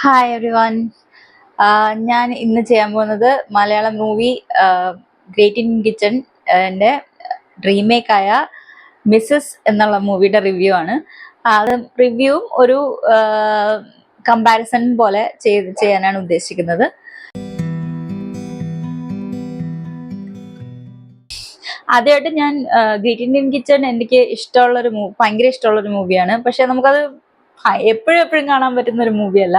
Hi every one ഞാൻ ഇന്ന് ചെയ്യാൻ പോകുന്നത് Malayalam movie great in kitchen എന്റെ റീമേക്കായ മിസ്സസ് എന്നുള്ള മൂവിയുടെ റിവ്യൂ ആണ്. അത് റിവ്യൂവും ഒരു കമ്പാരിസൺ പോലെ ചെയ്ത് ചെയ്യാനാണ് ഉദ്ദേശിക്കുന്നത്. ആദ്യമായിട്ട് ഞാൻ ഗ്രേറ്റ് ഇന്ത്യൻ കിച്ചൺ എനിക്ക് ഇഷ്ടമുള്ളൊരു മൂ ഭയങ്കര ഇഷ്ടമുള്ളൊരു മൂവിയാണ് പക്ഷെ നമുക്കത് എപ്പോഴും എപ്പോഴും കാണാൻ പറ്റുന്ന ഒരു മൂവിയല്ല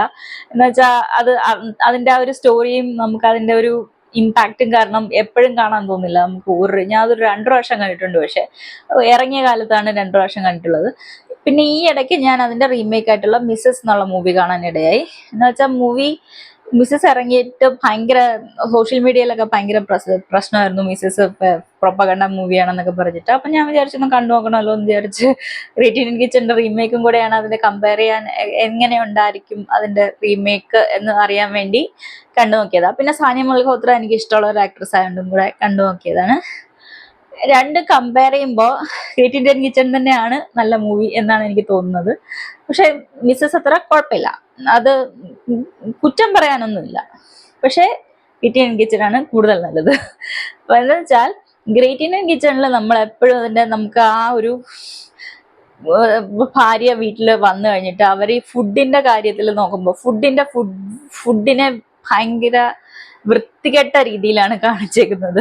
എന്ന് വെച്ചാൽ അത് അതിന്റെ ആ ഒരു സ്റ്റോറിയും നമുക്ക് അതിന്റെ ഒരു ഇമ്പാക്റ്റും കാരണം എപ്പോഴും കാണാൻ തോന്നില്ല. നമുക്ക് ഒരു ഞാൻ അതൊരു രണ്ടു പ്രാവശ്യം കണ്ടിട്ടുണ്ട് പക്ഷെ ഇറങ്ങിയ കാലത്താണ് രണ്ടു പ്രാവശ്യം കണ്ടിട്ടുള്ളത്. പിന്നെ ഈ ഇടയ്ക്ക് ഞാൻ അതിന്റെ റീമേക്ക് ആയിട്ടുള്ള മിസ്സസ് എന്നുള്ള മൂവി കാണാനിടയായി. എന്ന് വെച്ചാൽ മൂവി മിസ്സസ് ഇറങ്ങിയിട്ട് ഭയങ്കര സോഷ്യൽ മീഡിയയിലൊക്കെ ഭയങ്കര പ്രശ്നമായിരുന്നു മിസ്സസ് പ്രൊപ്പകണ്ട മൂവിയാണെന്നൊക്കെ പറഞ്ഞിട്ട്. അപ്പൊ ഞാൻ വിചാരിച്ചു ഒന്ന് കണ്ടു നോക്കണമല്ലോ എന്ന് വിചാരിച്ച് റീറ്റീൻ കിച്ചന്റെ റീമേക്കും കൂടെയാണ് അതിന്റെ കമ്പയർ ചെയ്യാൻ എങ്ങനെ ഉണ്ടായിരിക്കും അതിന്റെ റീമേക്ക് എന്ന് അറിയാൻ വേണ്ടി കണ്ടു നോക്കിയതാണ് പിന്നെ സാനിയ മൽഹോത്ര എനിക്ക് ഇഷ്ടമുള്ള ഒരു ആക്ട്രസ് ആയതുകൊണ്ടും കൂടെ കണ്ടു നോക്കിയതാണ്. രണ്ട് കമ്പയർ ചെയ്യുമ്പോൾ ഗ്രേറ്റ് ഇന്ത്യൻ കിച്ചൺ തന്നെയാണ് നല്ല മൂവി എന്നാണ് എനിക്ക് തോന്നുന്നത്. പക്ഷെ മിസ്സസ് അത്ര കുഴപ്പമില്ല. അത് കുറ്റം പറയാനൊന്നുമില്ല. പക്ഷേ ഇറ്റിയൻ കിച്ചണാണ് കൂടുതൽ നല്ലത്. എന്താ വെച്ചാൽ ഗ്രേറ്റ് ഇന്ത്യൻ കിച്ചണിൽ നമ്മൾ എപ്പോഴും അതിന്റെ നമുക്ക് ആ ഒരു ഭാര്യ വീട്ടിൽ വന്നു കഴിഞ്ഞിട്ട് അവർ ഈ ഫുഡിന്റെ കാര്യത്തിൽ നോക്കുമ്പോൾ ഫുഡിന്റെ ഫുഡ് ഫുഡിനെ ഭയങ്കര വൃത്തികെട്ട രീതിയിലാണ് കാണിച്ചേക്കുന്നത്.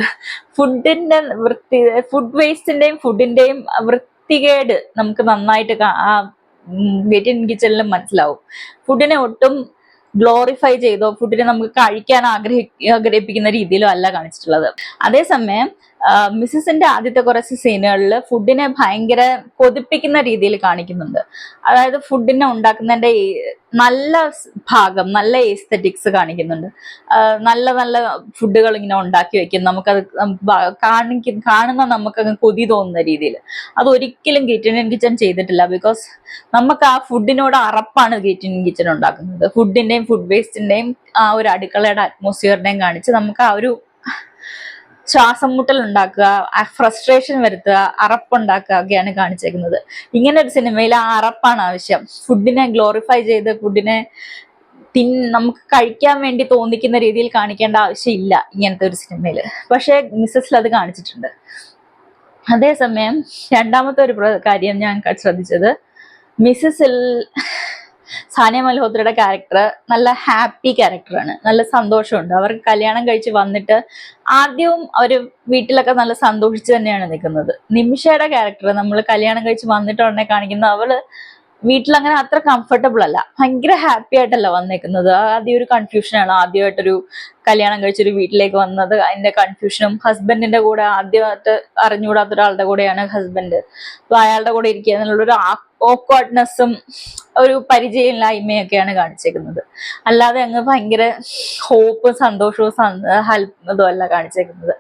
ഫുഡിന്റെ വൃത്തി ഫുഡ് വേസ്റ്റിന്റെയും ഫുഡിന്റെയും വൃത്തികേട് നമുക്ക് നന്നായിട്ട് വെറ്റിൻ കിച്ചണിലും മനസ്സിലാവും. ഫുഡിനെ ഒട്ടും ഗ്ലോറിഫൈ ചെയ്തോ ഫുഡിനെ നമുക്ക് കഴിക്കാൻ ആഗ്രഹി ആഗ്രഹിപ്പിക്കുന്ന രീതിയിലോ അല്ല കാണിച്ചിട്ടുള്ളത്. അതേസമയം മിസ്സസിന്റെ ആദ്യത്തെ കുറച്ച് സീനുകളിൽ ഫുഡിനെ ഭയങ്കര കൊതിപ്പിക്കുന്ന രീതിയിൽ കാണിക്കുന്നുണ്ട്. അതായത് ഫുഡിനെ ഉണ്ടാക്കുന്നതിന്റെ നല്ല ഭാഗം നല്ല എസ്തറ്റിക്സ് കാണിക്കുന്നുണ്ട്. നല്ല നല്ല ഫുഡുകൾ ഇങ്ങനെ ഉണ്ടാക്കി വെക്കും. നമുക്കത് കാണിക്കും കാണുന്ന നമുക്കങ്ങ് കൊതി തോന്നുന്ന രീതിയിൽ. അത് ഒരിക്കലും കിച്ചൺ കിച്ചൺ ചെയ്തിട്ടില്ല. ബിക്കോസ് നമുക്ക് ആ ഫുഡിനോട് അറപ്പാണ് കിച്ചൺ കിച്ചൺ ഉണ്ടാക്കുന്നത്. ഫുഡിന്റെയും ഫുഡ് വേസ്റ്റിന്റെയും ആ ഒരു അടുക്കളയുടെ അറ്റ്മോസ്ഫിയറിനെയും കാണിച്ച് നമുക്ക് ആ ഒരു ശ്വാസം മുട്ടൽ ഉണ്ടാക്കുക ഫ്രസ്ട്രേഷൻ വരുത്തുക അറപ്പുണ്ടാക്കുക ഒക്കെയാണ് കാണിച്ചേക്കുന്നത്. ഇങ്ങനെ ഒരു സിനിമയിൽ ആ അറപ്പാണ് ആവശ്യം. ഫുഡിനെ ഗ്ലോറിഫൈ ചെയ്ത് ഫുഡിനെ തിൻ നമുക്ക് കഴിക്കാൻ വേണ്ടി തോന്നിക്കുന്ന രീതിയിൽ കാണിക്കേണ്ട ആവശ്യമില്ല ഇങ്ങനത്തെ ഒരു സിനിമയിൽ പക്ഷേ മിസ്സസിൽ അത് കാണിച്ചിട്ടുണ്ട്. അതേസമയം രണ്ടാമത്തെ ഒരു കാര്യം ഞാൻ ശ്രദ്ധിച്ചത്. മിസ്സസിൽ സാനിയ മൽഹോത്രയുടെ ക്യാരക്ടർ നല്ല ഹാപ്പി ക്യാരക്ടറാണ് നല്ല സന്തോഷമുണ്ട്. അവർ കല്യാണം കഴിച്ച് വന്നിട്ട് ആദ്യവും അവർ വീട്ടിലൊക്കെ നല്ല സന്തോഷിച്ച് തന്നെയാണ് നിൽക്കുന്നത്. നിമിഷയുടെ ക്യാരക്ടർ നമ്മൾ കല്യാണം കഴിച്ച് വന്നിട്ട് ഉടനെ കാണിക്കുന്ന അവൾ വീട്ടിൽ അങ്ങനെ അത്ര കംഫർട്ടബിൾ അല്ല. ഭയങ്കര ഹാപ്പി ആയിട്ടല്ല വന്നേക്കുന്നത്. ആദ്യം ഒരു കൺഫ്യൂഷനാണ് ആദ്യമായിട്ടൊരു കല്യാണം കഴിച്ചൊരു വീട്ടിലേക്ക് വന്നത്. അതിന്റെ കൺഫ്യൂഷനും ഹസ്ബൻഡിന്റെ കൂടെ ആദ്യമായിട്ട് അറിഞ്ഞുകൂടാത്ത ഒരാളുടെ കൂടെയാണ് ഹസ്ബൻഡ് അപ്പൊ അയാളുടെ കൂടെ ഇരിക്കുക എന്നുള്ളൊരു ഓക്വാർഡ്നെസ്സും ഒരു പരിചയമില്ലായ്മയൊക്കെയാണ് കാണിച്ചേക്കുന്നത്. അല്ലാതെ അങ്ങ് ഭയങ്കര ഹോപ്പും സന്തോഷവും ഹെൽപ്പ് ഇതും അല്ല കാണിച്ചേക്കുന്നത്.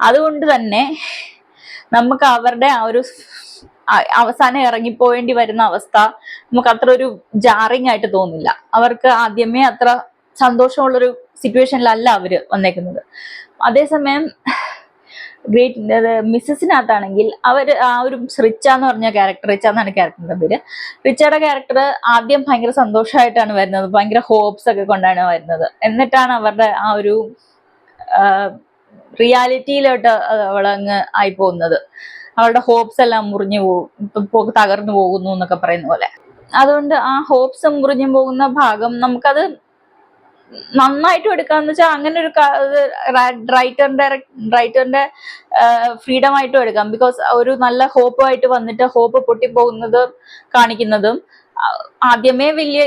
അതുകൊണ്ട് തന്നെ നമുക്ക് അവരുടെ ആ ഒരു അവസാനം ഇറങ്ങിപ്പോയേണ്ടി വരുന്ന അവസ്ഥ നമുക്ക് അത്ര ഒരു ജാറിങ് ആയിട്ട് തോന്നില്ല. അവർക്ക് ആദ്യമേ അത്ര സന്തോഷമുള്ളൊരു സിറ്റുവേഷനിലല്ല അവർ വന്നേക്കുന്നത്. അതേസമയം ഗ്രേറ്റ് മിസ്സസിനകത്താണെങ്കിൽ അവർ ആ ഒരു റിച്ച എന്ന് പറഞ്ഞ ക്യാരക്ടർ റിച്ച എന്നാണ് ക്യാരക്ടറിന്റെ പേര്. റിച്ചയുടെ ക്യാരക്ടർ ആദ്യം ഭയങ്കര സന്തോഷമായിട്ടാണ് വരുന്നത്. ഭയങ്കര ഹോപ്സ് ഒക്കെ കൊണ്ടാണ് വരുന്നത്. എന്നിട്ടാണ് അവരുടെ ആ ഒരു റിയാലിറ്റിയിലോട്ട് അവളങ്ങ് ആയി പോകുന്നത്. അവളുടെ ഹോപ്സ് എല്ലാം മുറിഞ്ഞു പോകും തകർന്നു പോകുന്നു എന്നൊക്കെ പറയുന്ന പോലെ. അതുകൊണ്ട് ആ ഹോപ്സ് മുറിഞ്ഞു പോകുന്ന ഭാഗം നമുക്കത് നന്നായിട്ടും എടുക്കാന്ന് വെച്ചാൽ അങ്ങനെ ഒരു റൈറ്ററിന്റെ റൈറ്ററിന്റെ ഫ്രീഡം ആയിട്ടും എടുക്കാം. ബിക്കോസ് ഒരു നല്ല ഹോപ്പുമായിട്ട് വന്നിട്ട് ഹോപ്പ് പൊട്ടിപ്പോകുന്നത് കാണിക്കുന്നതും ആദ്യമേ വലിയ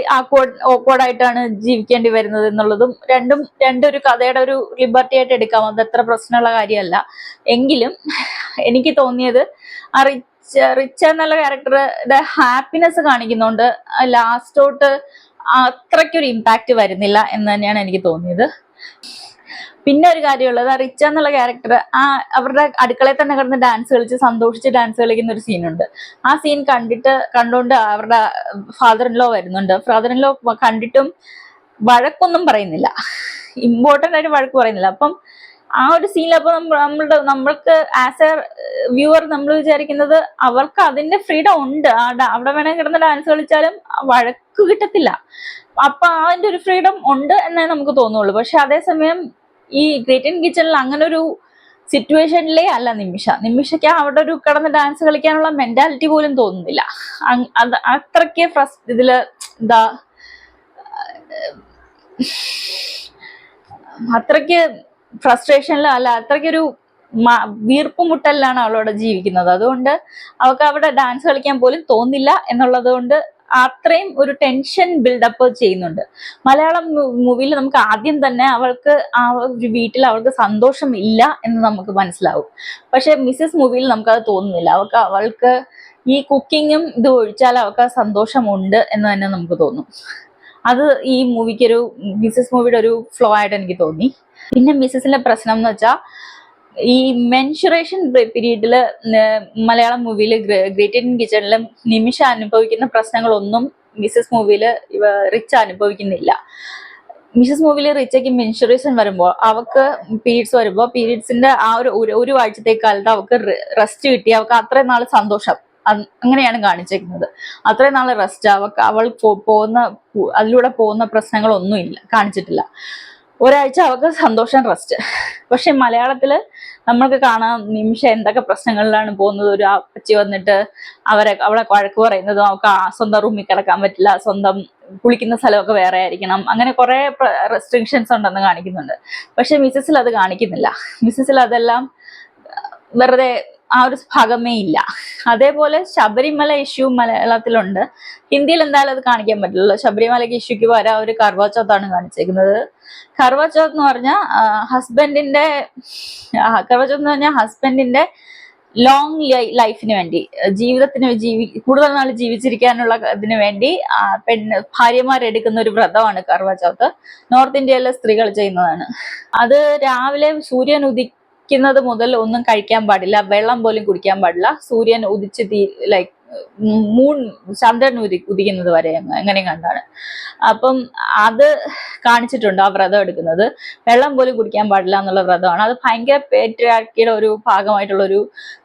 ഓക്വേർഡ് ആയിട്ടാണ് ജീവിക്കേണ്ടി വരുന്നത് എന്നുള്ളതും രണ്ടും രണ്ടൊരു കഥയുടെ ഒരു ലിബർട്ടി ആയിട്ട് എടുക്കാം. അത് അത്ര പ്രശ്നമുള്ള കാര്യമല്ല. എങ്കിലും എനിക്ക് തോന്നിയത് ആ റിച്ച് റിച്ച് എന്നുള്ള ക്യാരക്ടറുടെ ഹാപ്പിനെസ് കാണിക്കുന്നോണ്ട് ലാസ്റ്റോട്ട് അത്രയ്ക്കൊരു ഇമ്പാക്റ്റ് വരുന്നില്ല എന്ന് തന്നെയാണ് എനിക്ക് തോന്നിയത്. പിന്നെ ഒരു കാര്യമുള്ളത് ആ റിച്ച എന്നുള്ള ക്യാരക്ടർ ആ അവരുടെ അടുക്കളയിൽ തന്നെ കിടന്ന് ഡാൻസ് കളിച്ച് സന്തോഷിച്ച് ഡാൻസ് കളിക്കുന്ന ഒരു സീനുണ്ട് ആ സീൻ കണ്ടിട്ട് കണ്ടുകൊണ്ട് അവരുടെ ഫാദർ ഇൻ ലോ വരുന്നുണ്ട്. ഫാദർ ഇൻ ലോ കണ്ടിട്ടും വഴക്കൊന്നും പറയുന്നില്ല. ഇമ്പോർട്ടന്റ് ആയിട്ട് വഴക്ക് പറയുന്നില്ല. അപ്പം ആ ഒരു സീനിൽ അപ്പൊ നമ്മളുടെ നമ്മൾക്ക് ആസ് എ വ്യൂവർ നമ്മൾ വിചാരിക്കുന്നത് അവർക്ക് അതിന്റെ ഫ്രീഡം ഉണ്ട്. ആ അവിടെ വേണമെങ്കിൽ കിടന്ന് ഡാൻസ് കളിച്ചാലും വഴക്ക് കിട്ടത്തില്ല. അപ്പൊ അതിന്റെ ഒരു ഫ്രീഡം ഉണ്ട് എന്നേ നമുക്ക് തോന്നുള്ളൂ. പക്ഷെ അതേസമയം ഈ ഗ്രേറ്റ് ഇൻ കിച്ചണിൽ അങ്ങനെ ഒരു സിറ്റുവേഷനിലേ അല്ല നിമിഷ. നിമിഷയ്ക്ക് അവിടെ ഒരു കിടന്ന് ഡാൻസ് കളിക്കാനുള്ള മെന്റാലിറ്റി പോലും തോന്നുന്നില്ല. അത് അത്രയ്ക്ക് ഫസ്റ്റ് ഇതിൽ എന്താ അത്രയ്ക്ക് ഫ്രസ്ട്രേഷനിൽ അല്ല അത്രയ്ക്കൊരു വീർപ്പുമുട്ടലിലാണ് അവളവിടെ ജീവിക്കുന്നത്. അതുകൊണ്ട് അവൾക്ക് അവിടെ ഡാൻസ് കളിക്കാൻ പോലും തോന്നില്ല എന്നുള്ളത് കൊണ്ട് അത്രയും ഒരു ടെൻഷൻ ബിൽഡപ്പ് ചെയ്യുന്നുണ്ട്. മലയാളം മൂവിയിൽ നമുക്ക് ആദ്യം തന്നെ അവൾക്ക് ആ ഒരു വീട്ടിൽ അവൾക്ക് സന്തോഷം ഇല്ല എന്ന് നമുക്ക് മനസ്സിലാവും. പക്ഷെ മിസ്സസ് മൂവിയിൽ നമുക്കത് തോന്നുന്നില്ല. അവൾക്ക് അവൾക്ക് ഈ കുക്കിങ്ങും ഇത് ഒഴിച്ചാൽ അവൾക്ക് സന്തോഷമുണ്ട് എന്ന് തന്നെ നമുക്ക് തോന്നും. അത് ഈ മൂവിക്ക് ഒരു മിസ്സസ് മൂവിയുടെ ഒരു ഫ്ലോ ആയിട്ട് എനിക്ക് തോന്നി. പിന്നെ മിസ്സസിന്റെ പ്രശ്നം എന്ന് വെച്ചാൽ ഈ മെൻഷുറേഷൻ പീരീഡിൽ മലയാളം മൂവിയിൽ ഗ്രേറ്റ് ഇന്ത്യൻ കിച്ചണിലും നിമിഷ അനുഭവിക്കുന്ന പ്രശ്നങ്ങളൊന്നും മിസ്സസ് മൂവിയിൽ റിച്ച് അനുഭവിക്കുന്നില്ല. മിസസ് മൂവിയിൽ റിച്ചയ്ക്ക് മെൻഷുറേഷൻ വരുമ്പോൾ അവക്ക് പീരീഡ്സ് വരുമ്പോൾ പീരീഡ്സിന്റെ ആ ഒരു ഒരു- ആഴ്ചത്തെ കാലത്ത് അവക്ക് റെസ്റ്റ് കിട്ടി. അവക്ക് അത്രയും നാൾ സന്തോഷം. അങ്ങനെയാണ് കാണിച്ചേക്കുന്നത്. അത്രയും നാൾ റെസ്റ്റ് അവൾ പോകുന്ന അതിലൂടെ പോകുന്ന പ്രശ്നങ്ങളൊന്നും ഇല്ല കാണിച്ചിട്ടില്ല. ഒരാഴ്ച അവൾക്ക് സന്തോഷം റെസ്റ്റ് പക്ഷെ മലയാളത്തിൽ നമ്മൾക്ക് കാണാം നിമിഷം എന്തൊക്കെ പ്രശ്നങ്ങളിലാണ് പോകുന്നത്. ഒരു അപ്പച്ചി വന്നിട്ട് അവരെ അവളെ വഴക്ക് പറയുന്നതും അവൾക്ക് സ്വന്തം റൂമിൽ കിടക്കാൻ പറ്റില്ല സ്വന്തം കുളിക്കുന്ന സ്ഥലമൊക്കെ വേറെ ആയിരിക്കണം. അങ്ങനെ കുറെ റെസ്ട്രിക്ഷൻസ് ഉണ്ടെന്ന് കാണിക്കുന്നുണ്ട്. പക്ഷെ മിസ്സസിൽ അത് കാണിക്കുന്നില്ല. മിസ്സസിൽ അതെല്ലാം വെറുതെ ആ ഒരു ഭാഗമേ ഇല്ല. അതേപോലെ ശബരിമല ഇഷ്യൂ മലയാളത്തിലുണ്ട്. ഹിന്ദിയിൽ എന്തായാലും അത് കാണിക്കാൻ പറ്റില്ലല്ലോ. ശബരിമലയ്ക്ക് ഇഷ്യൂക്ക് പകരം ഒരു കർവാചൗത്താണ് കാണിച്ചേക്കുന്നത്. കർവാചൗത്ത് എന്ന് പറഞ്ഞാൽ ഹസ്ബൻഡിന്റെ കർവാചൗത്ത് എന്ന് പറഞ്ഞാൽ ഹസ്ബൻഡിന്റെ ലോങ് ലൈഫിന് വേണ്ടി ജീവിതത്തിന് ജീവി കൂടുതൽ നാൾ ജീവിച്ചിരിക്കാനുള്ള ഇതിന് വേണ്ടി പെണ്ണ് ഭാര്യമാരെടുക്കുന്ന ഒരു വ്രതമാണ് കർവാചൗത്ത് നോർത്ത് ഇന്ത്യയിലെ സ്ത്രീകൾ ചെയ്യുന്നതാണ്. അത് രാവിലെ സൂര്യൻ ഉദിക്കുന്നത് മുതൽ ഒന്നും കഴിക്കാൻ പാടില്ല വെള്ളം പോലും കുടിക്കാൻ പാടില്ല. സൂര്യൻ ഉദിച്ച് തീ ലൈക്ക് മൂൺ ചന്ദ്രൻ ഉദി ഉദിക്കുന്നത് വരെ എങ്ങനെയും കണ്ടാണ്. അപ്പം അത് കാണിച്ചിട്ടുണ്ട് ആ വ്രതം എടുക്കുന്നത്. വെള്ളം പോലും കുടിക്കാൻ പാടില്ല എന്നുള്ള വ്രതമാണ്. അത് ഭയങ്കര പേട്രിയാക്കിയുടെ ഒരു ഭാഗമായിട്ടുള്ള ഒരു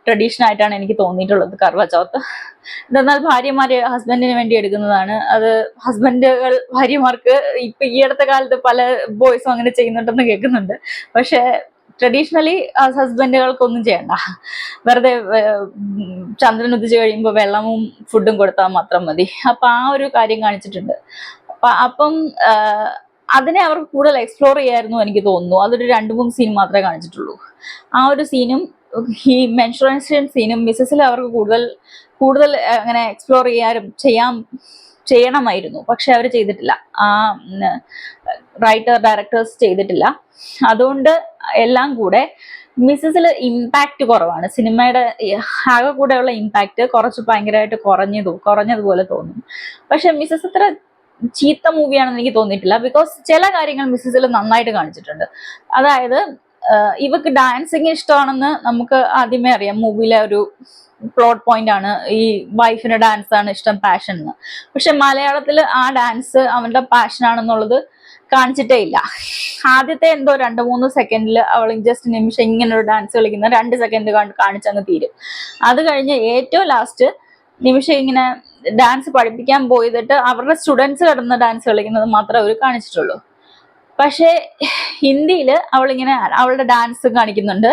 ട്രഡീഷൻ ആയിട്ടാണ് എനിക്ക് തോന്നിയിട്ടുള്ളത് കർവചൗത്ത് എന്നാൽ ഭാര്യമാര് ഹസ്ബൻഡിന് വേണ്ടി എടുക്കുന്നതാണ്. അത് ഹസ്ബൻഡുകൾ ഭാര്യമാർക്ക് ഇപ്പൊ ഈ അടുത്ത കാലത്ത് പല ബോയ്സും അങ്ങനെ ചെയ്യുന്നുണ്ടെന്ന് കേൾക്കുന്നുണ്ട്. പക്ഷെ ട്രഡീഷണലി ഹസ്ബൻഡുകൾക്കൊന്നും ചെയ്യണ്ട. വെറുതെ ചന്ദ്രൻ ഉദിച്ചു കഴിയുമ്പോൾ വെള്ളവും ഫുഡും കൊടുത്താൽ മാത്രം മതി. അപ്പം ആ ഒരു കാര്യം കാണിച്ചിട്ടുണ്ട്. അപ്പം അപ്പം അതിനെ അവർക്ക് കൂടുതൽ എക്സ്പ്ലോർ ചെയ്യായിരുന്നു എനിക്ക് തോന്നുന്നു. അതൊരു രണ്ട് മൂന്ന് സീൻ മാത്രമേ കാണിച്ചിട്ടുള്ളൂ. ആ ഒരു സീനും ഈ മെൻഷുറൻസ് സീനും മിസ്സസിൽ അവർക്ക് കൂടുതൽ കൂടുതൽ അങ്ങനെ എക്സ്പ്ലോർ ചെയ്യാനും ചെയ്യാൻ ചെയ്യണമായിരുന്നു. പക്ഷെ അവർ ചെയ്തിട്ടില്ല. ആ റൈറ്റർ ഡയറക്ടേഴ്സ് ചെയ്തിട്ടില്ല. അതുകൊണ്ട് എല്ലാം കൂടെ മിസ്സസിൽ ഇമ്പാക്റ്റ് കുറവാണ്. സിനിമയുടെ ആകെ കൂടെയുള്ള ഇമ്പാക്റ്റ് കുറച്ച് ഭയങ്കരമായിട്ട് കുറഞ്ഞതു കുറഞ്ഞതുപോലെ തോന്നും. പക്ഷെ മിസ്സസ് അത്ര ചീത്ത മൂവിയാണെന്ന് എനിക്ക് തോന്നിയിട്ടില്ല. ബിക്കോസ് ചില കാര്യങ്ങൾ മിസ്സസിൽ നന്നായിട്ട് കാണിച്ചിട്ടുണ്ട്. അതായത് ഇവക്ക് ഡാൻസിങ് ഇഷ്ടമാണെന്ന് നമുക്ക് ആദ്യമേ അറിയാം. മൂവിയിലെ ഒരു പ്ലോട്ട് പോയിന്റ് ആണ്. ഈ വൈഫിന് ഡാൻസ് ആണ് ഇഷ്ടം പാഷൻ എന്ന് പക്ഷെ മലയാളത്തിൽ ആ ഡാൻസ് അവന്റെ പാഷൻ ആണെന്നുള്ളത് കാണിച്ചിട്ടേ ഇല്ല. ആദ്യത്തെ എന്തോ രണ്ട് മൂന്ന് സെക്കൻഡിൽ അവൾ ജസ്റ്റ് നിമിഷം ഇങ്ങനെ ഒരു ഡാൻസ് കളിക്കുന്ന രണ്ട് സെക്കൻഡ് കാണിച്ചങ്ങ് തീരും. അത് കഴിഞ്ഞ് ഏറ്റവും ലാസ്റ്റ് നിമിഷം ഇങ്ങനെ ഡാൻസ് പഠിപ്പിക്കാൻ പോയിട്ട് അവരുടെ സ്റ്റുഡൻസ് കിടന്ന് ഡാൻസ് കളിക്കുന്നത് മാത്രമേ അവർ കാണിച്ചിട്ടുള്ളൂ. പക്ഷേ ഹിന്ദിയിൽ അവളിങ്ങനെ അവളുടെ ഡാൻസ് കാണിക്കുന്നുണ്ട്.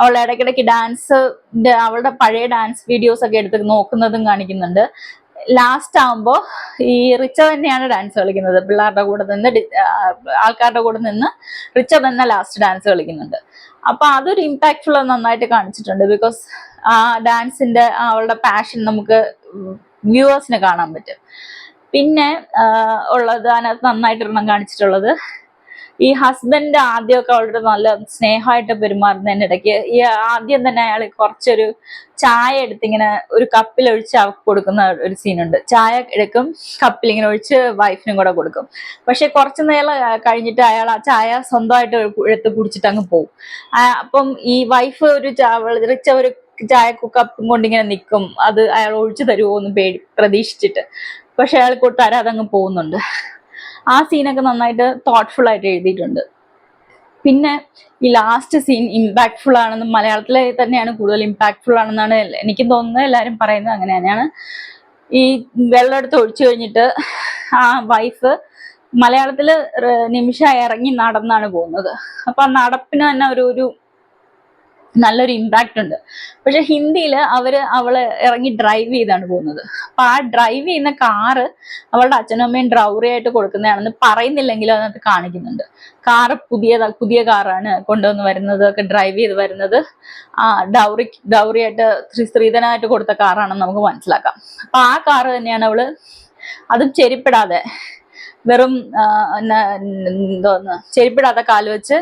അവൾ ഇടയ്ക്കിടയ്ക്ക് ഡാൻസ് അവളുടെ പഴയ ഡാൻസ് വീഡിയോസ് ഒക്കെ എടുത്ത് നോക്കുന്നതും കാണിക്കുന്നുണ്ട്. ലാസ്റ്റ് ആവുമ്പോൾ ഈ റിച്ച തന്നെയാണ് ഡാൻസ് കളിക്കുന്നത്. പിള്ളേരുടെ കൂടെ നിന്ന് ആൾക്കാരുടെ കൂടെ നിന്ന് റിച്ച തന്നെ ലാസ്റ്റ് ഡാൻസ് കളിക്കുന്നുണ്ട്. അപ്പൊ അതൊരു ഇമ്പാക്ട്ഫുൾ നന്നായിട്ട് കാണിച്ചിട്ടുണ്ട് ബിക്കോസ് ആ ഡാൻസിന്റെ അവളുടെ പാഷൻ നമുക്ക് വ്യൂവേഴ്സിന് കാണാൻ പറ്റും. പിന്നെ ഉള്ളത് അതിനകത്ത് നന്നായിട്ട് ഒരെണ്ണം കാണിച്ചിട്ടുള്ളത് ഈ ഹസ്ബൻഡ് ആദ്യമൊക്കെ അവളോട് നല്ല സ്നേഹമായിട്ട് പെരുമാറുന്നതിന്റെ ഇടയ്ക്ക് ഈ ആദ്യം തന്നെ അയാൾ കുറച്ചൊരു ചായ എടുത്ത് ഇങ്ങനെ ഒരു കപ്പിൽ ഒഴിച്ച് അവൾക്ക് കൊടുക്കുന്ന ഒരു സീനുണ്ട് ചായ എടുക്കും കപ്പിൽ ഇങ്ങനെ ഒഴിച്ച് വൈഫിനും കൂടെ കൊടുക്കും. പക്ഷെ കുറച്ച് നേരം കഴിഞ്ഞിട്ട് അയാൾ ആ ചായ സ്വന്തമായിട്ട് എടുത്ത് കുടിച്ചിട്ട് അങ്ങ് പോകും അപ്പം ഈ വൈഫ് ഒരു റിച്ച ഒരു ചായ കപ്പും കൊണ്ട് ഇങ്ങനെ നിൽക്കും. അത് അയാൾ ഒഴിച്ചു തരുമോ എന്ന് പേടി പ്രതീക്ഷിച്ചിട്ട്. പക്ഷെ അയാൾ കൊണ്ട് അതങ്ങ് പോകുന്നുണ്ട്. ആ സീനൊക്കെ നന്നായിട്ട് തോട്ട്ഫുൾ ആയിട്ട് എഴുതിയിട്ടുണ്ട്. പിന്നെ ഈ ലാസ്റ്റ് സീൻ ഇമ്പാക്ട്ഫുൾ ആണെന്ന് മലയാളത്തിലെ തന്നെയാണ് കൂടുതൽ ഇമ്പാക്ട്ഫുൾ ആണെന്നാണ് എനിക്ക് തോന്നുന്നത്. എല്ലാവരും പറയുന്നത് അങ്ങനെ തന്നെയാണ്. ഈ വെള്ളം എടുത്ത് ഒഴിച്ചു കഴിഞ്ഞിട്ട് ആ വൈഫ് മലയാളത്തിൽ നിമിഷ ഇറങ്ങി നടന്നാണ് പോകുന്നത്. അപ്പൊ ആ നടപ്പിന് തന്നെ ഒരു ഒരു നല്ലൊരു ഇമ്പാക്റ്റ് ഉണ്ട്. പക്ഷെ ഹിന്ദിയിൽ അവർ അവൾ ഇറങ്ങി ഡ്രൈവ് ചെയ്താണ് പോകുന്നത്. അപ്പൊ ആ ഡ്രൈവ് ചെയ്യുന്ന കാറ് അവളുടെ അച്ഛനും അമ്മയും ഡ്രൗറി ആയിട്ട് കൊടുക്കുന്നതാണെന്ന് പറയുന്നില്ലെങ്കിലും അതിനകത്ത് കാണിക്കുന്നുണ്ട്. കാറ് പുതിയ പുതിയ കാറാണ് കൊണ്ടുവന്ന് വരുന്നത് ഒക്കെ ഡ്രൈവ് ചെയ്ത് വരുന്നത്. ആ ഡൗറി ഡൗറി ആയിട്ട് ശ്രീ സ്ത്രീധനായിട്ട് കൊടുത്ത കാറാണെന്ന് നമുക്ക് മനസ്സിലാക്കാം. അപ്പൊ ആ കാറ് തന്നെയാണ് അവൾ അതും ചെരിപ്പിടാതെ വെറും എന്തോന്ന് ചെരിപ്പിടാതെ കാൽ വെച്ച്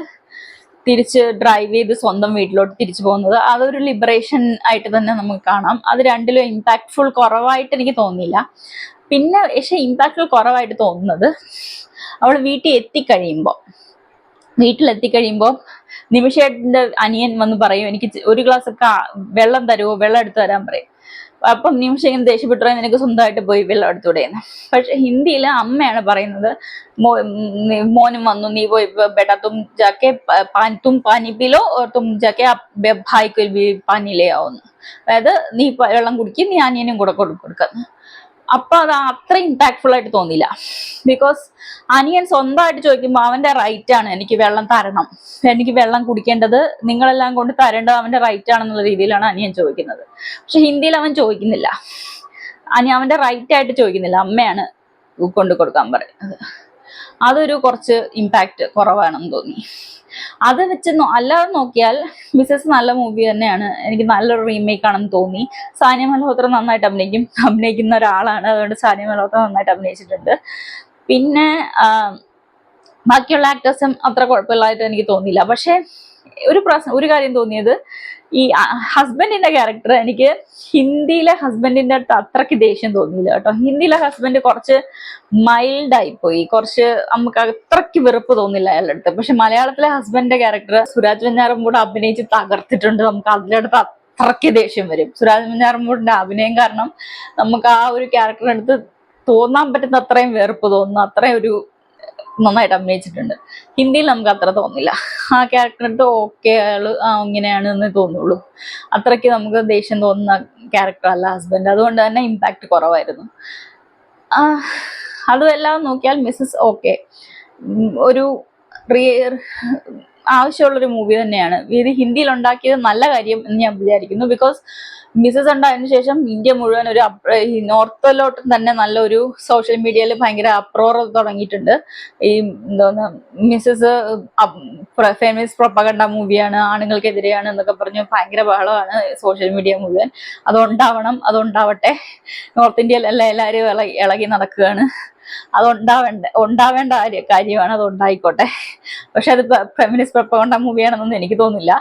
തിരിച്ച് ഡ്രൈവ് ചെയ്ത് സ്വന്തം വീട്ടിലോട്ട് തിരിച്ചു പോകുന്നത്. അതൊരു ലിബറേഷൻ ആയിട്ട് തന്നെ നമുക്ക് കാണാം. അത് രണ്ടിലും ഇമ്പാക്ട്ഫുൾ കുറവായിട്ട് എനിക്ക് തോന്നിയില്ല. പിന്നെ പക്ഷെ ഇമ്പാക്ട്ഫുൾ കുറവായിട്ട് തോന്നുന്നത് അവൾ വീട്ടിൽ എത്തിക്കഴിയുമ്പോൾ വീട്ടിലെത്തിക്കഴിയുമ്പോൾ നിമിഷേട്ടന്റെ അനിയൻ വന്ന് പറയും എനിക്ക് ഒരു ഗ്ലാസ് വെള്ളം തരുമോ വെള്ളം എടുത്തു തരാൻ പറയും. അപ്പം നിമിഷം ഇങ്ങനെ ദേഷ്യപ്പെട്ടു "പറയാം, നിനക്ക് സ്വന്തമായിട്ട് പോയി വെള്ളം എടുത്തൂടെ എന്ന് പക്ഷെ ഹിന്ദിയിൽ അമ്മയാണ് പറയുന്നത് മോനും വന്നു നീ പോയി ബേട്ടാ തും ജാക്കെ തും പാനി പിലോ തും ജാക്കെ ഭായിക്കൊരു പാനിയിലേ ആവുന്നു. അതായത് നീ വെള്ളം കുടിക്കും നീ അനിയനും കൂടെ കൊടുക്കുന്നു അപ്പൊ അത് അത്ര ഇമ്പാക്ട്ഫുൾ ആയിട്ട് തോന്നിയില്ല. ബിക്കോസ് അനിയൻ സ്വന്തമായിട്ട് ചോദിക്കുമ്പോൾ അവന്റെ റൈറ്റ് ആണ് എനിക്ക് വെള്ളം തരണം. എനിക്ക് വെള്ളം കുടിക്കേണ്ടത് നിങ്ങളെല്ലാം കൊണ്ട് തരേണ്ടത് അവന്റെ റൈറ്റ് ആണെന്നുള്ള രീതിയിലാണ് അനിയൻ ചോദിക്കുന്നത്. പക്ഷെ ഹിന്ദിയിൽ അവൻ ചോദിക്കുന്നില്ല. അനി അവന്റെ റൈറ്റ് ആയിട്ട് ചോദിക്കുന്നില്ല. അമ്മയാണ് കൊണ്ടു കൊടുക്കാൻ പറയുന്നത്. അതൊരു കുറച്ച് ഇമ്പാക്റ്റ് കുറവാണെന്ന് തോന്നി. അത് വെച്ച് അല്ലാതെ നോക്കിയാൽ മിസ്സസ് നല്ല മൂവി തന്നെയാണ്. എനിക്ക് നല്ലൊരു റീമേക്ക് ആണെന്ന് തോന്നി. സാനിയ മൽഹോത്ര നന്നായിട്ട് അഭിനയിക്കും. അഭിനയിക്കുന്ന ഒരാളാണ്. അതുകൊണ്ട് സാനിയ മൽഹോത്ര നന്നായിട്ട് അഭിനയിച്ചിട്ടുണ്ട്. പിന്നെ ബാക്കിയുള്ള ആക്ടേഴ്സും അത്ര കുഴപ്പമില്ലായിട്ട് എനിക്ക് തോന്നിയില്ല. പക്ഷെ ഒരു പ്രശ്നം ഒരു കാര്യം തോന്നിയത് ഈ ഹസ്ബൻഡിന്റെ ക്യാരക്ടർ എനിക്ക് ഹിന്ദിയിലെ ഹസ്ബൻഡിന്റെ അടുത്ത് അത്രയ്ക്ക് ദേഷ്യം തോന്നിയില്ല കേട്ടോ. ഹിന്ദിയിലെ ഹസ്ബൻഡ് കുറച്ച് മൈൽഡായി പോയി കുറച്ച് നമുക്ക് അത്രയ്ക്ക് വെറുപ്പ് തോന്നില്ല അയാളുടെ അടുത്ത്. പക്ഷെ മലയാളത്തിലെ ഹസ്ബൻഡിന്റെ ക്യാരക്ടർ സുരാജ് വെഞ്ഞാറമ്പൂട് അഭിനയിച്ച് തകർത്തിട്ടുണ്ട്. നമുക്ക് അതിലടുത്ത് അത്രയ്ക്ക് ദേഷ്യം വരും. സുരാജ് വെഞ്ഞാറമ്പൂടിന്റെ അഭിനയം കാരണം നമുക്ക് ആ ഒരു ക്യാരക്ടറിനടുത്ത് തോന്നാൻ പറ്റുന്ന അത്രയും വെറുപ്പ് തോന്നുന്നു. അത്രയും ഒരു നന്നായിട്ട് അഭിനയിച്ചിട്ടുണ്ട്. ഹിന്ദിയിൽ നമുക്ക് അത്ര തോന്നില്ല. ആ ക്യാരക്ടറിട്ട് ഓക്കെ അയാൾ ആ ഇങ്ങനെയാണ് എന്ന് തോന്നുള്ളൂ. അത്രയ്ക്ക് നമുക്ക് ദേഷ്യം തോന്നുന്ന ക്യാരക്ടർ അല്ല ഹസ്ബൻഡ് അതുകൊണ്ട് തന്നെ ഇമ്പാക്റ്റ് കുറവായിരുന്നു. അതുമെല്ലാം നോക്കിയാൽ മിസ്സസ് ഓക്കെ ഒരു റിയ- ആവശ്യമുള്ളൊരു മൂവി തന്നെയാണ്. ഇത് ഹിന്ദിയിൽ ഉണ്ടാക്കിയത് നല്ല കാര്യം എന്ന് ഞാൻ വിചാരിക്കുന്നു. ബിക്കോസ് മിസ്സസ് ഉണ്ടായതിനു ശേഷം ഇന്ത്യ മുഴുവൻ ഒരു നോർത്തിലോട്ടും തന്നെ നല്ലൊരു സോഷ്യൽ മീഡിയയിൽ ഭയങ്കര അപ്രോർ തുടങ്ങിയിട്ടുണ്ട്. ഈ എന്തോന്ന് മിസ്സസ് ഫേമസ് പ്രൊപ്പകണ്ട മൂവിയാണ് ആണുങ്ങൾക്കെതിരെയാണ് എന്നൊക്കെ പറഞ്ഞു ഭയങ്കര ബഹളമാണ് സോഷ്യൽ മീഡിയ മുഴുവൻ. അതുണ്ടാവണം അതുണ്ടാവട്ടെ. നോർത്ത് ഇന്ത്യയിലല്ല എല്ലാവരും ഇളകി നടക്കുകയാണ്. അത് ഉണ്ടാവേണ്ട ഉണ്ടാവേണ്ട കാര്യമാണ് അത് ഉണ്ടായിക്കോട്ടെ പക്ഷെ അത് ഫെമിനിസ്റ്റ് പ്രൊപ്പഗണ്ട മൂവിയാണെന്നൊന്നും എനിക്ക് തോന്നുന്നില്ല.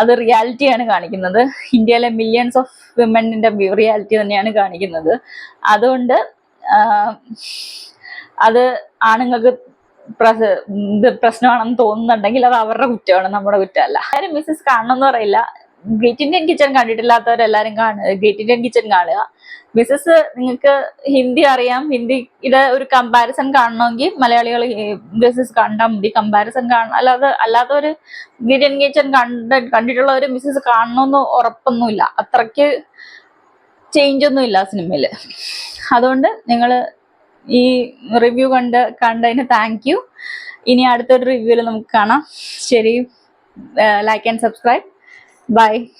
അത് റിയാലിറ്റിയാണ് കാണിക്കുന്നത്. ഇന്ത്യയിലെ മില്യൺസ് ഓഫ് വിമണിന്റെ റിയാലിറ്റി തന്നെയാണ് കാണിക്കുന്നത്. അതുകൊണ്ട് അത് ആണുങ്ങൾക്ക് പ്രശ്നമാണെന്ന് തോന്നുന്നുണ്ടെങ്കിൽ അത് അവരുടെ കുറ്റമാണ് നമ്മുടെ കുറ്റമല്ല. ആരും മിസ്സസ് കാണണം എന്ന് പറയില്ല. ഗ്രേറ്റ് ഇന്ത്യൻ കിച്ചൺ കണ്ടിട്ടില്ലാത്തവരെല്ലാരും കാണുക ഗ്രേറ്റ് ഇന്ത്യൻ കിച്ചൺ കാണുക. മിസസ് നിങ്ങൾക്ക് ഹിന്ദി അറിയാം. ഹിന്ദിയുടെ ഒരു കമ്പാരിസൺ കാണണമെങ്കിൽ മലയാളികൾ മിസസ് കണ്ടാൽ മതി. കമ്പാരിസൺ കാണണം അല്ലാതെ അല്ലാത്തവര് ഗ്രേറ്റ് ഇന്ത്യൻ കിച്ചൺ കണ്ട കണ്ടിട്ടുള്ളവർ മിസസ് കാണണമെന്ന് ഉറപ്പൊന്നുമില്ല. അത്രയ്ക്ക് ചേഞ്ച് ഒന്നും ഇല്ല സിനിമയിൽ അതുകൊണ്ട് നിങ്ങൾ ഈ റിവ്യൂ കണ്ട് കണ്ടതിന് താങ്ക് യു ഇനി അടുത്തൊരു റിവ്യൂവിൽ നമുക്ക് കാണാം. ശരി ലൈക്ക് ആൻഡ് സബ്സ്ക്രൈബ് Bye.